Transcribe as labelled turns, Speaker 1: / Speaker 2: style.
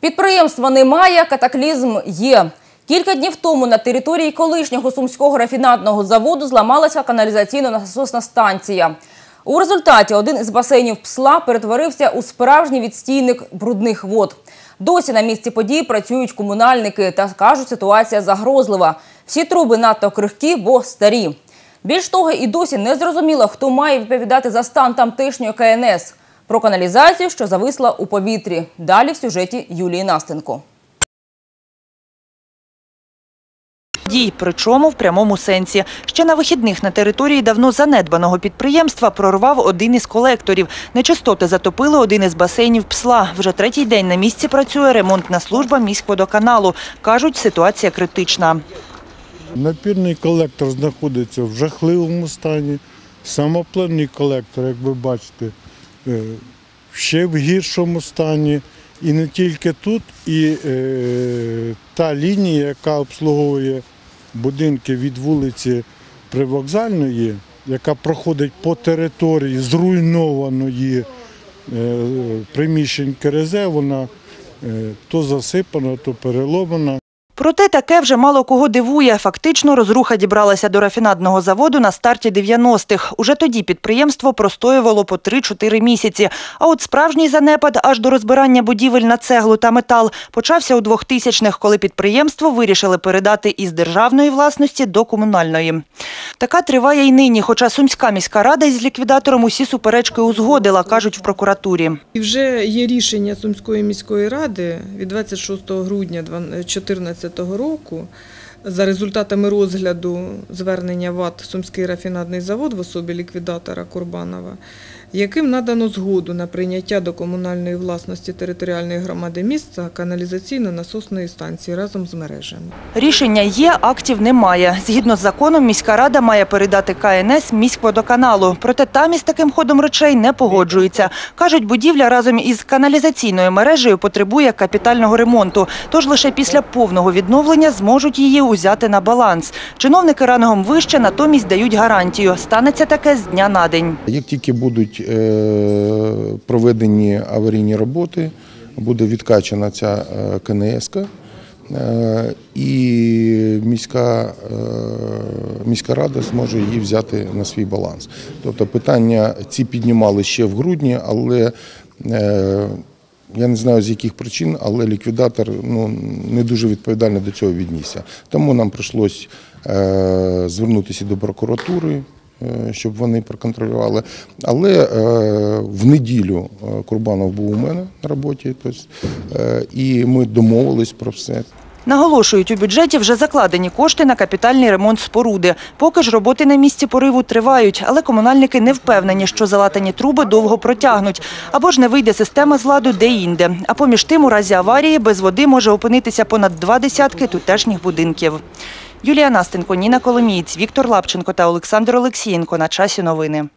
Speaker 1: Підприємства немає, катаклізм є. Кілька днів тому на території колишнього сумського рафінадного заводу зламалася каналізаційно-насосна станція. У результаті один із басейнів псла перетворився у справжній відстійник брудних вод. Досі на місці події працюють комунальники та кажуть, ситуація загрозлива. Всі труби надто крихкі, бо старі. Більш того, і досі не зрозуміло, хто має відповідати за стан тамтешньої КНС. Про каналізацію, що зависла у повітрі. Далі в сюжеті Юлії Настенко.
Speaker 2: Дій, причому в прямому сенсі. Ще на вихідних на території давно занедбаного підприємства прорвав один із колекторів. Нечистоти затопили один із басейнів псла. Вже третій день на місці працює ремонтна служба міськводоканалу. Кажуть, ситуація критична.
Speaker 3: Напірний колектор знаходиться в жахливому стані. Самопливний колектор, як ви бачите, ще в гіршому стані. І не тільки тут, і е, та лінія, яка обслуговує будинки від вулиці Привокзальної, яка проходить по території зруйнованої е, приміщень КРЗ, вона е, то засипана, то переломана.
Speaker 2: Проте таке вже мало кого дивує. Фактично розруха дібралася до рафінадного заводу на старті 90-х. Уже тоді підприємство простоювало по 3-4 місяці. А от справжній занепад аж до розбирання будівель на цеглу та метал почався у 2000-х, коли підприємство вирішили передати із державної власності до комунальної. Така триває й нині, хоча Сумська міська рада із ліквідатором усі суперечки узгодила, кажуть в прокуратурі.
Speaker 4: І вже є рішення Сумської міської ради від 26 грудня 2014 року. За результатами розгляду звернення ВАТ Сумський рафінадний завод в особі ліквідатора Курбанова, яким надано згоду на прийняття до комунальної власності територіальної громади міста каналізаційно-насосної станції разом з мережами.
Speaker 2: Рішення є, актів немає. Згідно з законом, міська рада має передати КНС міськводоканалу. Проте там із таким ходом речей не погоджуються. Кажуть, будівля разом із каналізаційною мережею потребує капітального ремонту. Тож лише після повного відновлення зможуть її узяти на баланс. Чиновники рангом вище натомість дають гарантію. Станеться таке з дня на день.
Speaker 5: Як тільки будуть е, проведені аварійні роботи, буде відкачана ця е, КНС, е, і міська, міська рада зможе її взяти на свій баланс. Тобто питання ці піднімали ще в грудні, але я не знаю з яких причин, але ліквідатор ну, не дуже відповідально до цього віднісся. Тому нам прийшлось звернутися до прокуратури, щоб вони проконтролювали. Але е, в неділю е, Курбанов був у мене на роботі, тобто, е, і ми домовились про все.
Speaker 2: Наголошують, у бюджеті вже закладені кошти на капітальний ремонт споруди. Поки ж роботи на місці пориву тривають, але комунальники не впевнені, що залатані труби довго протягнуть. Або ж не вийде система з ладу де-інде. А поміж тим, у разі аварії без води може опинитися понад два десятки тутешніх будинків. Юлія Настенко, Ніна Коломієць, Віктор Лапченко та Олександр Олексієнко. На часі новини.